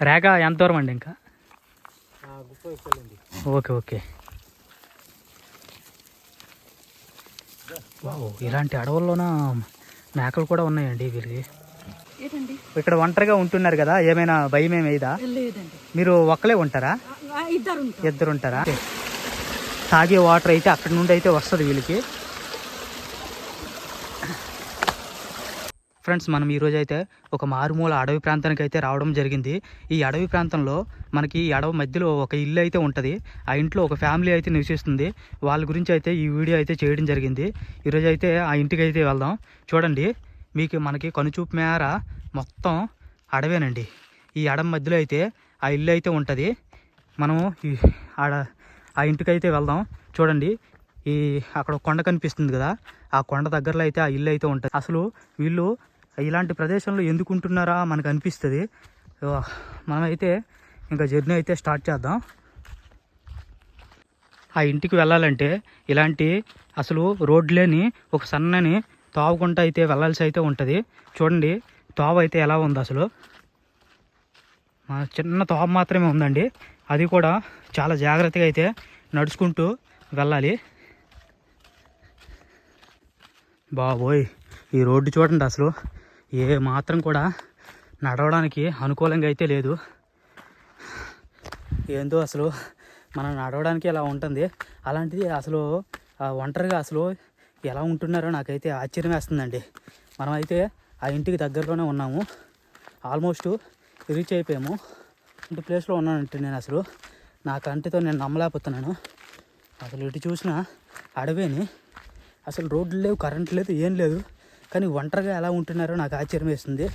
రేఖ ఎంత దూరం అండి ఇంకా? Okay okay. వావ్, ఇలాంటి అడవుల్లోన మేకలు కూడా ఉన్నాయండి వీరికి ఏంటండి? ఇక్కడ ఒంటరిగా ఉంటున్నారు కదా ఏమైనా భయం ఏమైదా మీరు ఒక్కలే ఉంటారా? ఆ, ఇద్దరు ఉంటారు ఇద్దరు ఉంటారా? తాగే వాటర్ అయితే అక్కడ నుండి అయితే వస్తుంది వీళ్ళకి. ఫ్రెండ్స్ మనం ఈరోజు అయితే ఒక మారుమూల అడవి ప్రాంతానికి అయితే రావడం జరిగింది. ఈ అడవి ప్రాంతంలో మనకి ఈ అడవి మధ్యలో ఒక ఇల్లు అయితే ఉంటుంది. ఆ ఇంట్లో ఒక ఫ్యామిలీ అయితే నివసిస్తుంది. వాళ్ళ గురించి అయితే ఈ వీడియో అయితే చేయడం జరిగింది. ఈరోజు అయితే ఆ ఇంటికి అయితే వెళ్దాం. చూడండి మీకు మనకి కనుచూపు మేర మొత్తం అడవేనండి. ఈ అడవి మధ్యలో అయితే ఆ ఇల్లు అయితే ఉంటుంది. మనము ఈ ఆడ ఆ ఇంటికి అయితే వెళ్దాం. చూడండి ఈ అక్కడ కొండ కనిపిస్తుంది కదా? ఆ కొండ దగ్గరలో అయితే ఆ ఇల్లు అయితే ఉంటుంది. అసలు వీళ్ళు ఇలాంటి ప్రదేశంలో ఎందుకు ఉంటున్నారా మనకు అనిపిస్తుంది మనమైతే ఇంకా జర్నీ అయితే స్టార్ట్ చేద్దాం. ఆ ఇంటికి వెళ్ళాలంటే ఇలాంటి అసలు రోడ్ లేని ఒక సన్నని తోవకుండా అయితే వెళ్ళాల్సి అయితే ఉంటుంది. చూడండి తావు అయితే ఎలా ఉంది అసలు. మా చిన్న తోవ మాత్రమే ఉందండి. అది కూడా చాలా జాగ్రత్తగా అయితే నడుచుకుంటూ వెళ్ళాలి. బాబోయ్ ఈ రోడ్డు చూడండి అసలు. ఏ మాత్రం కూడా నడవడానికి అనుకూలంగా అయితే లేదు. ఏందో అసలు మనం నడవడానికి ఇలా ఉంటుంది. అలాంటిది అసలు ఒంటరిగా అసలు ఎలా ఉంటున్నారో నాకైతే ఆశ్చర్యం వేస్తుందండి. మనమైతే ఆ ఇంటికి దగ్గరలోనే ఉన్నాము. ఆల్మోస్ట్ రీచ్ అయిపోయాము. ఇంటి ప్లేస్లో ఉన్నానంటే నేను అసలు. నా కంటితో నేను నమ్మలేకపోతున్నాను. అసలు ఇటు చూసిన అడవేని. అసలు రోడ్లు లేవు కరెంట్ లేదు ఏం లేదు. కానీ ఒంటరిగా ఎలా ఉంటున్నారో నాకు ఆశ్చర్యం వేస్తుంది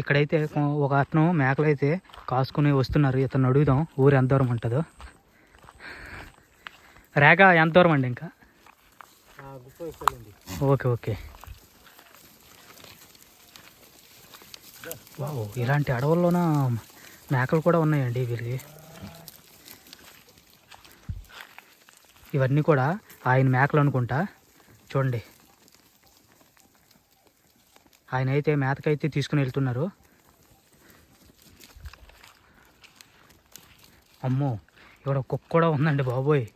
ఇక్కడైతే ఒక అతను మేకలు అయితే కాసుకుని వస్తున్నారు. ఇతను అడుగుదాం ఊరు ఎంత దూరం ఉంటుందో. రేఖ ఎంత దూరం అండి ఇంకా? Okay okay. వావ్, ఇలాంటి అడవుల్లోన మేకలు కూడా ఉన్నాయండి వీరికి ఇవన్నీ కూడా ఆయన మేకలు అనుకుంటా. చూడండి. ఆయన అయితే మేతకైతే తీసుకుని వెళ్తున్నారు. అమ్మో ఇక్కడ ఒక కుక్క కూడా ఉందండి బాబోయ్.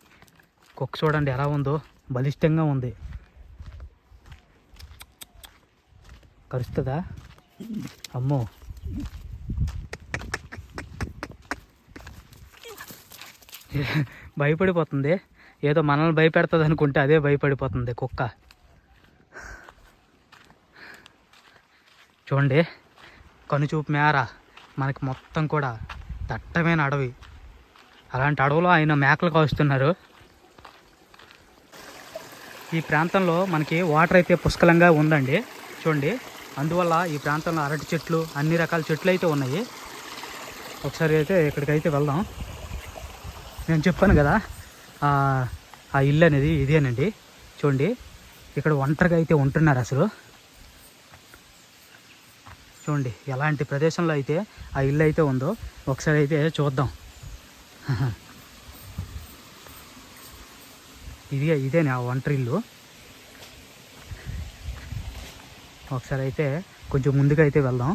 కుక్క చూడండి ఎలా ఉందో బలిష్టంగా ఉంది. కరుస్తుందా? అమ్మో. భయపడిపోతుంది. ఏదో మనల్ని భయపెడుతుంది అనుకుంటే అదే భయపడిపోతుంది కుక్క. చూడండి కనుచూపు మేర మనకి మొత్తం కూడా దట్టమైన అడవి. అలాంటి అడవిలో ఆయన మేకలు కాస్తున్నారు ఈ ప్రాంతంలో మనకి వాటర్ అయితే పుష్కలంగా ఉందండి. చూడండి అందువల్ల ఈ ప్రాంతంలో అరటి చెట్లు అన్ని రకాల చెట్లు అయితే ఉన్నాయి. ఒకసారి అయితే ఇక్కడికైతే వెళ్దాం. నేను చెప్పాను కదా ఆ ఆ ఇల్లు అనేది ఇదేనండి. చూడండి ఇక్కడ ఒంటరిగా అయితే ఉంటున్నారు అసలు. చూడండి ఎలాంటి ప్రదేశంలో అయితే ఆ ఇల్లు అయితే ఉందో ఒకసారి అయితే చూద్దాం. ఇది ఇదేనే ఆ ఒంటరి ఇల్లు? ఒకసారి అయితే కొంచెం ముందుకు అయితే వెళ్దాం.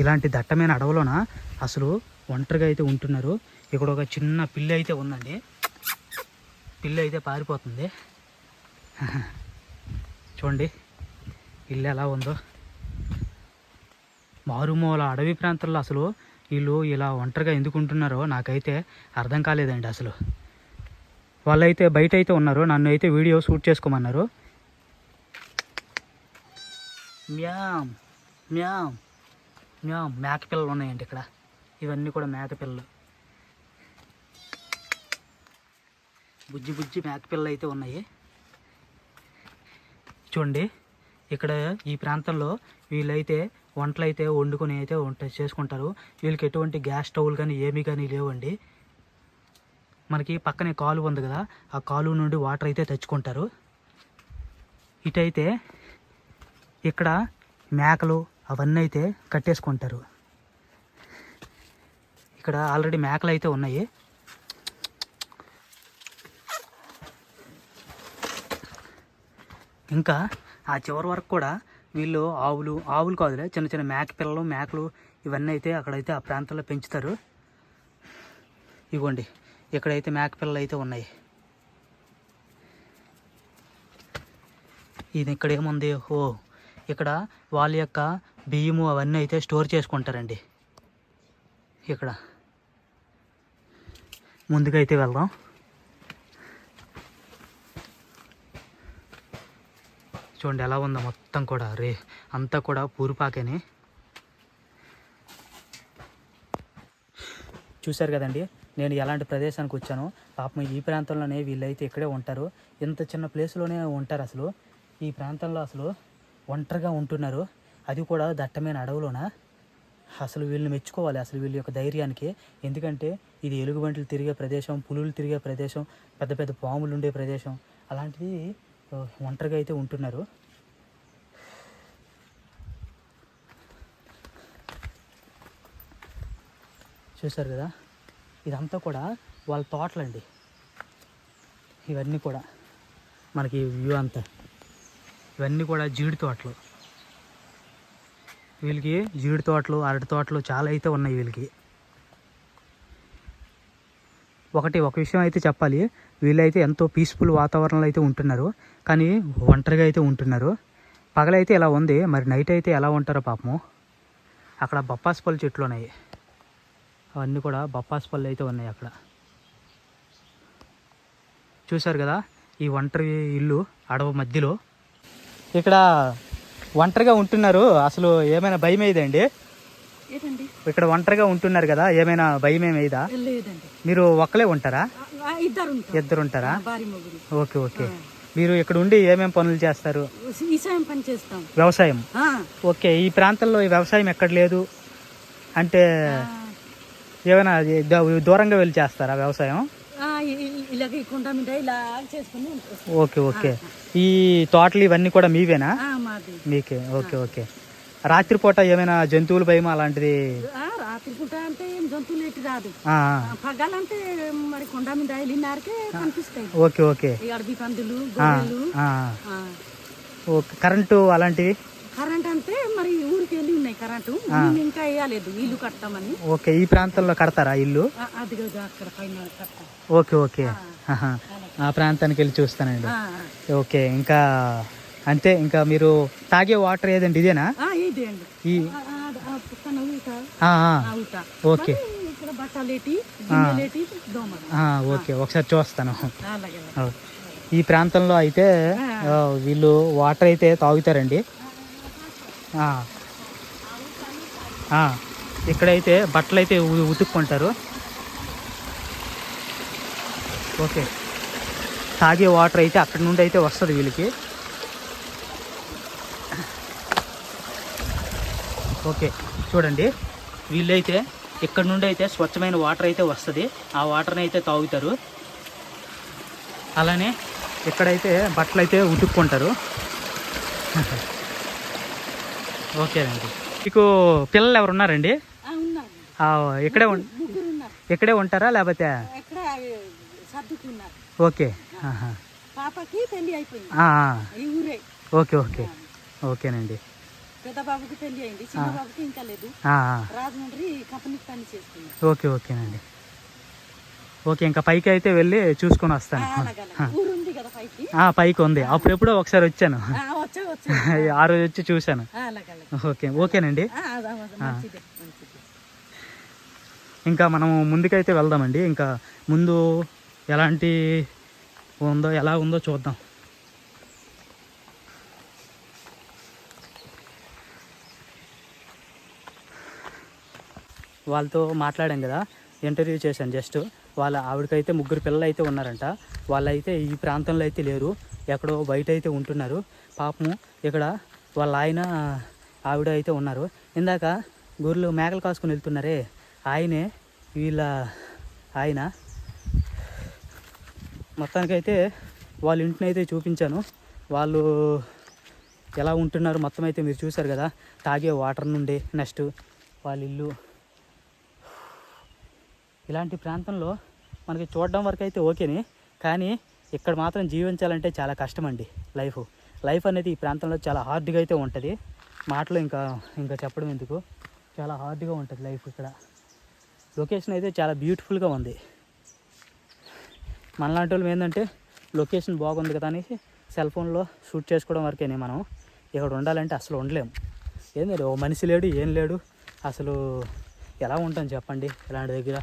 ఇలాంటి దట్టమైన అడవులోన అసలు ఒంటరిగా అయితే ఉంటున్నారు. ఇక్కడ ఒక చిన్న పిల్లి అయితే ఉందండి. పిల్లి అయితే పారిపోతుంది. చూడండి. ఇల్లు ఎలా ఉందో. మారుమూల అడవి ప్రాంతాల్లో అసలు వీళ్ళు ఇలా ఒంటరిగా ఎందుకు ఉంటున్నారో నాకైతే అర్థం కాలేదండి అసలు. వాళ్ళైతే బయట అయితే ఉన్నారు నన్ను అయితే వీడియో షూట్ చేసుకోమన్నారు. మ్యామ్ మ్యామ్ మ్యామ్ మేక పిల్లలు ఉన్నాయండి ఇక్కడ. ఇవన్నీ కూడా మేక పిల్లలు. బుజ్జి బుజ్జి మేక పిల్లలు అయితే ఉన్నాయి. చూడండి. ఇక్కడ ఈ ప్రాంతంలో వీళ్ళైతే వంటలు అయితే వండుకొని అయితే వంట చేసుకుంటారు. వీళ్ళకి ఎటువంటి గ్యాస్ స్టవ్లు కానీ ఏమీ కానీ లేవండి. మనకి పక్కనే కాలువ ఉంది కదా ఆ కాలువ నుండి వాటర్ అయితే తెచ్చుకుంటారు. ఇటైతే ఇక్కడ మేకలు అవన్నీ అయితే కట్టేసుకుంటారు. ఇక్కడ ఆల్రెడీ మేకలు అయితే ఉన్నాయి. ఇంకా ఆ చివరి వరకు కూడా వీళ్ళు ఆవులు ఆవులు కాదులే చిన్న చిన్న మేక పిల్లలు మేకలు ఇవన్నీ అయితే అక్కడైతే ఆ ప్రాంతంలో పెంచుతారు. ఇగోండి ఇక్కడైతే మేక పిల్లలు అయితే ఉన్నాయి. ఇది ఇక్కడ ఏముంది? ఓ ఇక్కడ వాళ్ళ యొక్క బియ్యము అవన్నీ అయితే స్టోర్ చేసుకుంటారండి. ఇక్కడ. ముందుకైతే వెళ్దాం. చూడండి ఎలా ఉందో మొత్తం కూడా. రే అంతా కూడా పూరిపాకని చూశారు కదండి నేను ఎలాంటి ప్రదేశానికి వచ్చాను. పాపం ఈ ప్రాంతంలోనే వీళ్ళైతే ఇక్కడే ఉంటారు. ఇంత చిన్న ప్లేస్లోనే ఉంటారు అసలు. ఈ ప్రాంతంలో అసలు ఒంటరిగా ఉంటున్నారు. అది కూడా దట్టమైన అడవులోన? అసలు వీళ్ళని మెచ్చుకోవాలి అసలు వీళ్ళ యొక్క ధైర్యానికి. ఎందుకంటే ఇది ఎలుగుబంట్లు తిరిగే ప్రదేశం పులులు తిరిగే ప్రదేశం పెద్ద పెద్ద పాములు ఉండే ప్రదేశం. అలాంటిది ఒంటరిగా అయితే ఉంటున్నారు. చూసారు కదా? ఇదంతా కూడా వాళ్ళ తోటలండి. ఇవన్నీ కూడా మనకి వ్యూ అంతా. ఇవన్నీ కూడా జీడి తోటలు. వీళ్ళకి జీడి తోటలు అరటి తోటలు చాలా అయితే ఉన్నాయి వీళ్ళకి. ఒకటి ఒక విషయం అయితే చెప్పాలి. వీళ్ళైతే ఎంతో పీస్ఫుల్ వాతావరణంలో అయితే ఉంటున్నారు. కానీ ఒంటరిగా అయితే ఉంటున్నారు. పగలైతే ఇలా ఉంది? మరి నైట్ అయితే ఎలా ఉంటారో పాపము. అక్కడ బొప్పాసి పళ్ళు చెట్లు ఉన్నాయి. అవన్నీ కూడా బొప్పాసి పళ్ళు అయితే ఉన్నాయి అక్కడ. చూశారు కదా? ఈ ఒంటరి ఇల్లు అడవి మధ్యలో. ఇక్కడ ఒంటరిగా ఉంటున్నారు. అసలు ఏమైనా భయం ఏంటండి ఇక్కడ ఒంటరిగా ఉంటున్నారు కదా ఏమైనా భయం ఏమైదా మీరు ఒక్కలే ఉంటారా? ఇద్దరు ఉంటారు? Okay okay. మీరు ఇక్కడ ఉండి ఏమేం పనులు చేస్తారు? ఈసాయం పని చేస్తాం. వ్యవసాయం? ఓకే ఈ ప్రాంతంలో ఈ వ్యవసాయం ఎక్కడ లేదు? అంటే ఏమైనా దూరంగా వెళ్ళి చేస్తారా వ్యవసాయం. Okay okay. ఈ తోటలు ఇవన్నీ కూడా మీవేనా? మీకే ఓకే ఓకే. రాత్రిపూట ఏమైనా జంతువుల భయం అలాంటిది? పూట అంటే ఏం జంతువులు ఎట్టి రాదు. పగలంటే మరి కొండ మీద వెళ్ళినారకే కనిపిస్తాయి. Okay okay. ఈ అడవి పందులు గొర్రెలు. ఓకే కరెంటు అలాంటివి? కరెంట్ అంటే మరి ఊరికి వెళ్ళి ఉన్నాయి కరెంటు. మేము ఇంకా వేయలేదు ఇల్లు కట్టామని. ఓకే ఈ ప్రాంతంలో కడతారా ఇల్లు? అది కదా అక్కడ పైన ఓకే ఓకే. ఆ. ప్రాంతానికి వెళ్ళి చూస్తానండి. ఓకే ఇంకా అంతే ఇంకా మీరు తాగే వాటర్ ఏదండి? ఇదేనా? ఆ, ఇదే అండి ఈ ఆ, ఆ, ఆ పక్కన ఊట ఆ, ఆ, ఆ ఊట ఓకే. ఓకే. ఒకసారి చూస్తాను. ఈ ప్రాంతంలో అయితే వీళ్ళు వాటర్ అయితే తాగుతారండి. ఇక్కడైతే బట్టలు అయితే ఉతుక్కుంటారు. ఓకే. తాగే వాటర్ అయితే అక్కడ నుండి అయితే వస్తుంది వీళ్ళకి. ఓకే. చూడండి. వీళ్ళైతే ఇక్కడ నుండి అయితే స్వచ్ఛమైన వాటర్ అయితే వస్తుంది. ఆ వాటర్ని అయితే తాగుతారు. అలానే ఇక్కడైతే బట్టలు అయితే ఉతుక్కుంటారు. ఓకేనండి మీకు పిల్లలు ఎవరు ఉన్నారండి? ఇక్కడే ఇక్కడే ఉంటారా లేకపోతే? ఓకే. Okay okay. ఓకేనండి. పెద్ద బాబుకి పెళ్ళి అయింది చిన్న బాబుకి ఇంకా లేదు. ఆ, ఆ. రాజమండ్రి కంపెనీకి పని చేస్తుంది. ఓకే ఓకేనండి. ఓకే ఇంకా పైకి అయితే వెళ్ళి చూసుకొని వస్తాను. పైకి? ఉంది. అప్పుడెప్పుడో ఒకసారి వచ్చాను. ఆ, రోజు వచ్చి చూశాను. ఓకే ఓకేనండి. ఇంకా మనం ముందుకైతే వెళ్దామండి. ఇంకా ముందు ఎలాంటి ఉందో ఎలా ఉందో చూద్దాం. వాళ్ళతో మాట్లాడాం కదా ఇంటర్వ్యూ చేశాను జస్ట్ వాళ్ళ ఆవిడకైతే ముగ్గురు పిల్లలు అయితే ఉన్నారంట. వాళ్ళైతే ఈ ప్రాంతంలో అయితే లేరు. ఎక్కడో బయట అయితే ఉంటున్నారు. పాపము ఇక్కడ వాళ్ళ ఆయన ఆవిడ అయితే ఉన్నారు. ఇందాక గొర్రెలు మేకలు కాసుకొని వెళ్తున్నారే ఆయనే వీళ్ళ ఆయన. మొత్తానికైతే వాళ్ళ ఇంటిని అయితే చూపించాను. వాళ్ళు ఎలా ఉంటున్నారు మొత్తం అయితే మీరు చూశారు కదా తాగే వాటర్ నుండి నెక్స్ట్ వాళ్ళ ఇల్లు. ఇలాంటి ప్రాంతంలో మనకి చూడడం వరకు అయితే ఓకేని కానీ ఇక్కడ మాత్రం జీవించాలంటే చాలా కష్టం అండి లైఫ్. లైఫ్ అనేది ఈ ప్రాంతంలో చాలా హార్డ్గా అయితే ఉంటుంది. మాటలు ఇంకా ఇంకా చెప్పడం ఎందుకు? చాలా హార్డ్గా ఉంటుంది లైఫ్ ఇక్కడ. లొకేషన్ అయితే చాలా బ్యూటిఫుల్గా ఉంది. మనలాంటి వాళ్ళు ఏంటంటే లొకేషన్ బాగుంది కదా అనేసి సెల్ ఫోన్లో షూట్ చేసుకోవడం వరకేనే మనం. ఇక్కడ ఉండాలంటే అసలు ఉండలేము ఏంది ఓ మనిషి లేడు ఏం లేడు? అసలు ఎలా ఉంటాం చెప్పండి? ఇలాంటి దగ్గర?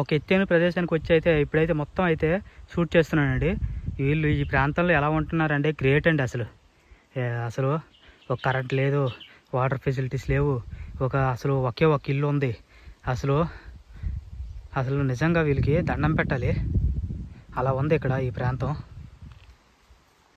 ఒక ఎత్తైన ప్రదేశానికి వచ్చి అయితే ఇప్పుడైతే మొత్తం అయితే షూట్ చేస్తున్నానండి. వీళ్ళు ఈ ప్రాంతంలో ఎలా ఉంటున్నారంటే గ్రేట్ అండి అసలు. అసలు ఒక కరెంట్ లేదు వాటర్ ఫెసిలిటీస్ లేవు ఒక అసలు ఒకే ఒక ఇల్లు ఉంది. అసలు అసలు నిజంగా వీళ్ళకి దండం పెట్టాలి. అలా ఉంది ఇక్కడ ఈ ప్రాంతం.